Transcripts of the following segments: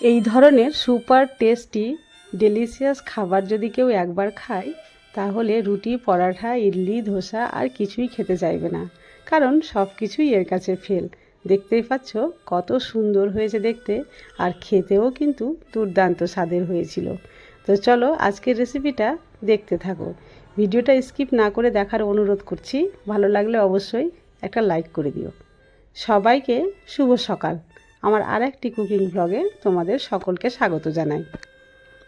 এই ধরনের super tasty delicious খাবার যদি কেউ একবার খায়, তাহলে রুটি, পরাঠা, ইডলি, ধোসা আর কিছুই খেতে চাইবে না। কারণ সব কিছুই এর কাছে ফেল। দেখতেই পাচ্ছ কত সুন্দর হয়েছে দেখতে, আর খেতেও কিন্তু দুর্দান্ত স্বাদের হয়েছিল। তো চলো আজকের রেসিপিটা দেখতে থাকো। ভিডিওটা স্কিপ না করে দেখার অনুরোধ করছি। ভালো লাগলে অবশ্যই একটা লাইক করে দিও। সবাইকে শুভ সকাল। আমার আর একটি কুকিং ব্লগে তোমাদের সকলকে স্বাগত জানাই।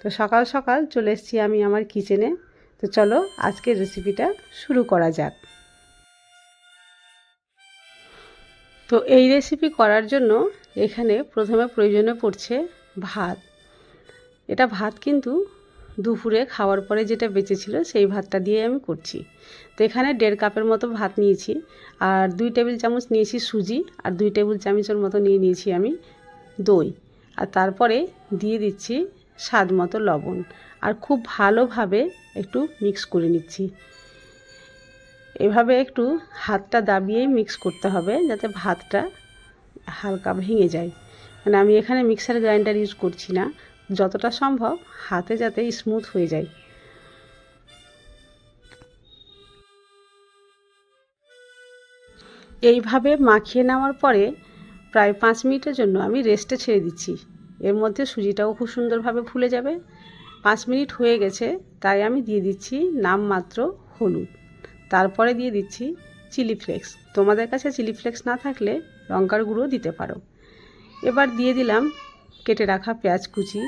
তো সকাল সকাল চলে এসেছি আমি আমার কিচেনে তো চলো আজকের রেসিপিটা শুরু করা যাক। তো এই রেসিপি করার জন্য এখানে প্রথমে প্রয়োজনে পড়ছে ভাত। এটা ভাত কিন্তু দুপুরে খাওয়ার পরে যেটা বেঁচেছিল সেই ভাতটা দিয়ে আমি করছি। তো এখানে দেড় কাপের মতো ভাত নিয়েছি আর দুই টেবিল চামচ নিয়েছি সুজি আর দুই টেবিল চামচের মতো নিয়ে নিয়েছি আমি দই। আর তারপরে দিয়ে দিচ্ছি স্বাদ মতো লবণ। আর খুব ভালোভাবে একটু মিক্স করে নিচ্ছি। এভাবে একটু হাতটা দাবিয়েই মিক্স করতে হবে যাতে ভাতটা হালকা ভেঙে যায়। মানে আমি এখানে মিক্সার গ্রাইন্ডার ইউজ করছি না। যতটা সম্ভব হাতে যাতে স্মুথ হয়ে যায়। এইভাবে মাখিয়ে নেওয়ার পরে প্রায় পাঁচ মিনিটের জন্য আমি রেস্টে ছেড়ে দিচ্ছি। এর মধ্যে সুজিটাও খুব সুন্দরভাবে ফুলে যাবে। পাঁচ মিনিট হয়ে গেছে, তাই আমি দিয়ে দিচ্ছি নামমাত্র হলুদ। তারপরে দিয়ে দিচ্ছি চিলি ফ্লেক্স তোমাদের কাছে চিলি ফ্লেক্স না থাকলে লঙ্কার গুঁড়ো দিতে পারো। এবার দিয়ে দিলাম কেটে রাখা পেঁয়াজ কুচি,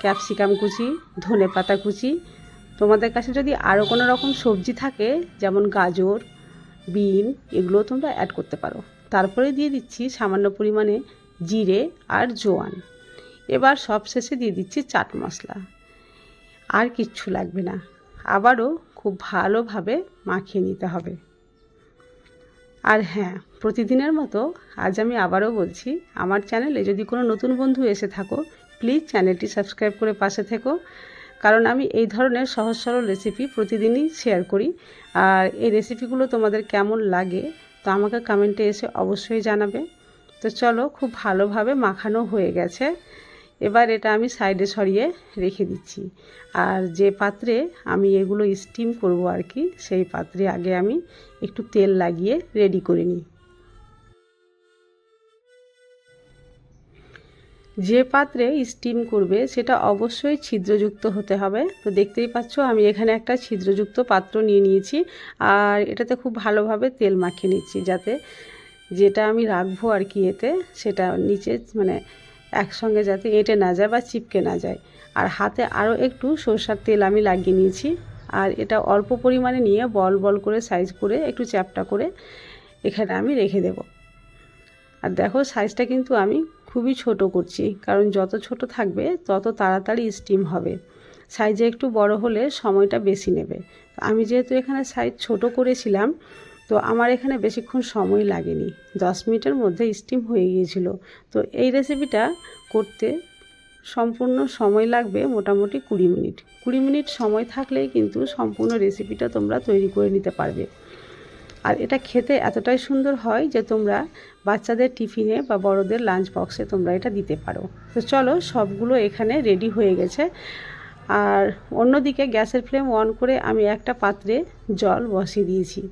ক্যাপসিকাম কুচি, ধনে পাতা কুচি। তোমাদের কাছে যদি আরও কোনো রকম সবজি থাকে, যেমন গাজর, বিন এগুলো তোমরা অ্যাড করতে পারো। তারপরে দিয়ে দিচ্ছি সামান্য পরিমাণে জিরে আর জোয়ান। এবার সব শেষে দিয়ে দিচ্ছি চাট মশলা। আর কিচ্ছু লাগবে না। আবারও খুব ভালোভাবে মাখিয়ে নিতে হবে। আর হ্যাঁ প্রতিদিনের মতো আজ আমি আবারও বলছি, আমার চ্যানেলে যদি কোনো নতুন বন্ধু এসে থাকো, প্লিজ চ্যানেলটি সাবস্ক্রাইব করে পাশে থেকো। কারণ আমি এই ধরনের সহজ সরল রেসিপি প্রতিদিনই শেয়ার করি। আর এই রেসিপিগুলো তোমাদের কেমন লাগে, তো আমাকে কমেন্টে এসে অবশ্যই জানাবে। তো চলো, খুব ভালোভাবে মাখানো হয়ে গেছে। এবার এটা আমি সাইডে সরিয়ে রেখে দিচ্ছি। আর যে পাত্রে আমি এগুলো স্টিম করব আর কি, সেই পাত্রে আগে আমি একটু তেল লাগিয়ে রেডি করে নিই। যে পাত্রে স্টিম করবে, সেটা অবশ্যই ছিদ্রযুক্ত হতে হবে। তো দেখতেই পাচ্ছ, আমি এখানে একটা ছিদ্রযুক্ত পাত্র নিয়ে নিয়েছি। আর এটাতে খুব ভালোভাবে তেল মাখিয়ে নিচ্ছি যাতে যেটা আমি রাখব আর কি এতে, সেটা নিচে মানে একসঙ্গে যাতে এঁটে না যায় বা চিপকে না যায়। আর হাতে আরও একটু সরষার তেল আমি লাগিয়ে নিয়েছি। আর এটা অল্প পরিমাণে নিয়ে বল বল করে, সাইজ করে, একটু চ্যাপটা করে এখানে আমি রেখে দেব। আর দেখো, সাইজটা কিন্তু আমি খুবই ছোট করছি, কারণ যত ছোট থাকবে, তত তাড়াতাড়ি স্টিম হবে। সাইজে একটু বড় হলে সময়টা বেশি নেবে। আমি যেহেতু এখানে সাইজ ছোট করেছিলাম তো আমার এখানে বেশিক্ষণ সময় লাগেনি। দশ মিনিটের মধ্যে স্টিম হয়ে গিয়েছিল। তো এই রেসিপিটা করতে সম্পূর্ণ সময় লাগবে মোটামুটি কুড়ি মিনিট। কুড়ি মিনিট সময় থাকলেই কিন্তু সম্পূর্ণ রেসিপিটা তোমরা তৈরি করে নিতে পারবে। আর এটা খেতে এতটাই সুন্দর হয় যে তোমরা বাচ্চাদের টিফিনে বা বড়দের লাঞ্চ বক্সে তোমরা এটা দিতে পারো। তো চলো সবগুলো এখানে রেডি হয়ে গেছে। আর অন্যদিকে গ্যাসের ফ্লেম অন করে আমি একটা পাত্রে জল বসিয়ে দিয়েছি।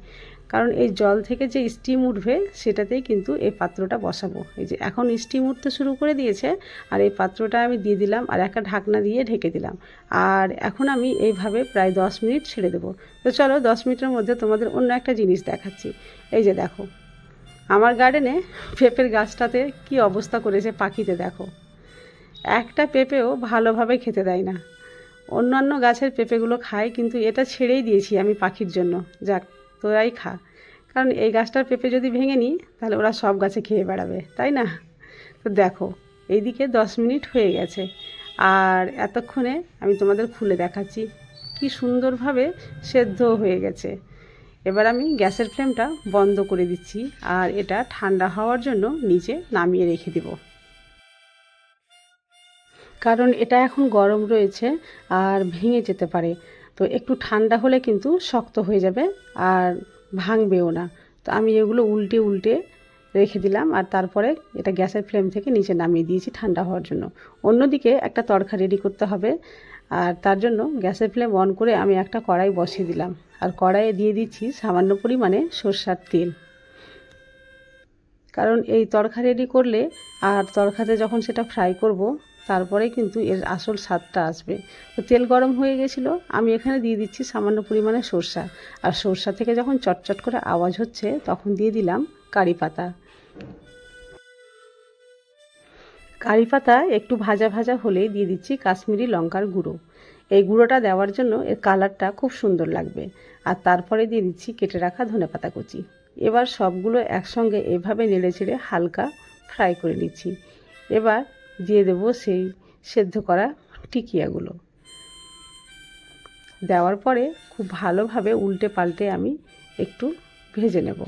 কারণ এই জল থেকে যে স্টিম উঠবে, সেটাতেই কিন্তু এই পাত্রটা বসাবো। এই যে এখন স্টিম উঠতে শুরু করে দিয়েছে, আর এই পাত্রটা আমি দিয়ে দিলাম আর একটা ঢাকনা দিয়ে ঢেকে দিলাম। আর এখন আমি এইভাবে প্রায় দশ মিনিট ছেড়ে দেবো। তো চলো দশ মিনিটের মধ্যে তোমাদের অন্য একটা জিনিস দেখাচ্ছি। এই যে দেখো, আমার গার্ডেনে পেঁপের গাছটাতে কি অবস্থা করেছে পাখিতে দেখো। একটা পেঁপেও ভালোভাবে খেতে দেয় না। অন্যান্য গাছের পেঁপেগুলো খায় কিন্তু এটা ছেড়েই দিয়েছি আমি পাখির জন্য। যাক তোরাই খা। কারণ এই গাছটার পেঁপে যদি ভেঙে নিই, তাহলে ওরা সব গাছে খেয়ে বেড়াবে, তাই না? তো দেখো, এইদিকে দশ মিনিট হয়ে গেছে। আর এতক্ষণে আমি তোমাদের খুলে দেখাচ্ছি কি সুন্দরভাবে সেদ্ধ হয়ে গেছে। এবার আমি গ্যাসের ফ্লেমটা বন্ধ করে দিচ্ছি আর এটা ঠান্ডা হওয়ার জন্য নিচে নামিয়ে রেখে দেব। কারণ এটা এখন গরম রয়েছে আর ভেঙে যেতে পারে। তো একটু ঠান্ডা হলে কিন্তু শক্ত হয়ে যাবে আর ভাঙবেও না। তো আমি এগুলো উল্টে উল্টে রেখে দিলাম আর তারপরে এটা গ্যাসের ফ্লেম থেকে নিচে নামিয়ে দিয়েছি ঠান্ডা হওয়ার জন্য। অন্যদিকে একটা তরকা রেডি করতে হবে আর তার জন্য গ্যাসের ফ্লেম অন করে আমি একটা কড়াই বসিয়ে দিলাম। আর কড়াইয়ে দিয়ে দিচ্ছি সামান্য পরিমাণে সর্ষার তেল। কারণ এই তরকা রেডি করলে আর তড়কাতে যখন সেটা ফ্রাই করব তারপরে কিন্তু এর আসল স্বাদটা আসবে। তো তেল গরম হয়ে গেছিল, আমি এখানে দিয়ে দিচ্ছি সামান্য পরিমাণে সর্ষা। আর সর্ষা থেকে যখন চটচট করে আওয়াজ হচ্ছে, তখন দিয়ে দিলাম কারি পাতা। কারি পাতা একটু ভাজা ভাজা হলেই দিয়ে দিচ্ছি কাশ্মীরি লঙ্কার গুঁড়ো। এই গুঁড়োটা দেওয়ার জন্য এর কালারটা খুব সুন্দর লাগবে। আর তারপরে দিয়ে দিচ্ছি কেটে রাখা ধনে পাতা কুচি। এবার সবগুলো একসঙ্গে এভাবে নেড়ে চেড়ে হালকা ফ্রাই করে নিচ্ছি। এবার দিয়ে দেব সেই সেদ্ধ করা টিকিয়াগুলো। দেওয়ার পরে খুব ভালোভাবে উল্টে পাল্টে আমি একটু ভেজে নেব।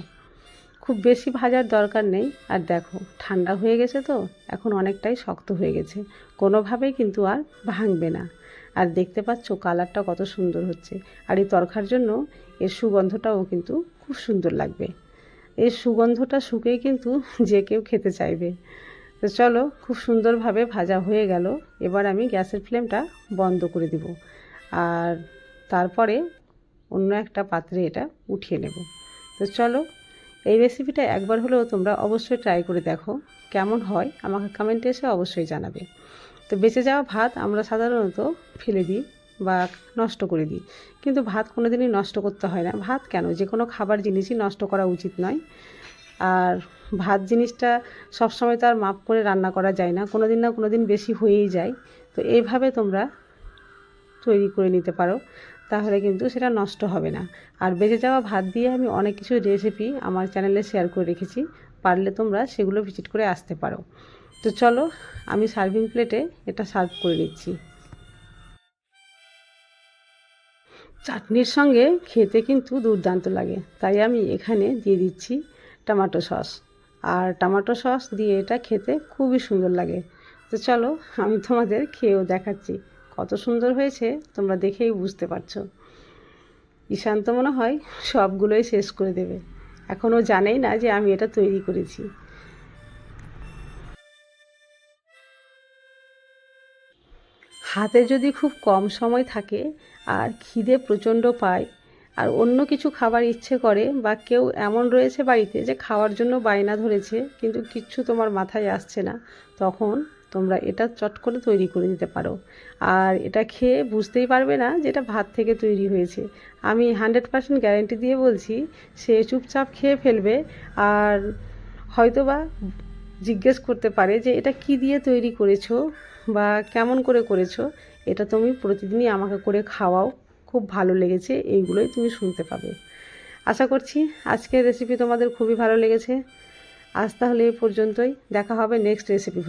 খুব বেশি ভাজার দরকার নেই। আর দেখো, ঠান্ডা হয়ে গেছে তো, এখন অনেকটাই শক্ত হয়ে গেছে। কোনোভাবেই কিন্তু আর ভাঙবে না। আর দেখতে পাচ্ছ কালারটা কত সুন্দর হচ্ছে। আর এই তরকার জন্য এর সুগন্ধটাও কিন্তু খুব সুন্দর লাগবে। এর সুগন্ধটা শুকেই কিন্তু যে কেউ খেতে চাইবে। তো চলো, খুব সুন্দরভাবে ভাজা হয়ে গেল। এবার আমি গ্যাসের ফ্লেমটা বন্ধ করে দিব। আর তারপরে অন্য একটা পাত্রে এটা উঠিয়ে নেব। তো চলো, এই রেসিপিটা একবার হলেও তোমরা অবশ্যই ট্রাই করে দেখো, কেমন হয়? আমাকে কমেন্টে এসে অবশ্যই জানাবে। তো বেঁচে যাওয়া ভাত আমরা সাধারণত ফেলে দিই বা নষ্ট করে দিই। কিন্তু ভাত কোনো দিনই নষ্ট করতে হয় না। ভাত কেন? যে কোনো খাবার জিনিসই নষ্ট করা উচিত নয়। আর ভাত জিনিসটা সবসময় তো আর মাপ করে রান্না করা যায় না। কোনো দিন না কোনো দিন বেশি হয়েই যায়। তো এইভাবে তোমরা তৈরি করে নিতে পারো। তাহলে কিন্তু সেটা নষ্ট হবে না। আর বেঁচে যাওয়া ভাত দিয়ে আমি অনেক কিছু রেসিপি আমার চ্যানেলে শেয়ার করে রেখেছি। পারলে তোমরা সেগুলো ভিজিট করে আসতে পারো। তো চলো, আমি সার্ভিং প্লেটে এটা সার্ভ করে নিচ্ছি। চাটনির সঙ্গে খেতে কিন্তু দুর্দান্ত লাগে। তাই আমি এখানে দিয়ে দিচ্ছি টমেটো সস আর টমেটো সস দিয়ে এটা খেতে খুবই সুন্দর লাগে। তো চলো, আমি তোমাদের খেয়েও দেখাচ্ছি। কত সুন্দর হয়েছে, তোমরা দেখেই বুঝতে পারছ। ঈশান্ত মনে হয় সবগুলোই শেষ করে দেবে। এখনও জানেই না যে আমি এটা তৈরি করেছি। হাতে যদি খুব কম সময় থাকে আর খিদে প্রচণ্ড পায় আর অন্য কিছু খাবার ইচ্ছে করে বা কেউ এমন রয়েছে বাড়িতে যে খাওয়ার জন্য বায়না ধরেছে, কিন্তু কিচ্ছু তোমার মাথায় আসছে না, তখন তোমরা এটা চট করে তৈরি করে দিতে পারো। আর এটা খেয়ে বুঝতেই পারবে না যে এটা ভাত থেকে তৈরি হয়েছে। আমি হান্ড্রেড পার্সেন্ট গ্যারেন্টি দিয়ে বলছি, সে চুপচাপ খেয়ে ফেলবে আর হয়তোবা জিজ্ঞেস করতে পারে যে এটা কি দিয়ে তৈরি করেছ বা কেমন করে করেছ, এটা তুমি প্রতিদিনই আমাকে করে খাওয়াও। খুব ভালো লেগেছে, এইগুলোই তুমি শুনতে পাবে। আশা করছি আজকের রেসিপি তোমাদের খুবই ভালো লেগেছে। আজ তাহলে এ পর্যন্তই, দেখা হবে নেক্সট রেসিপি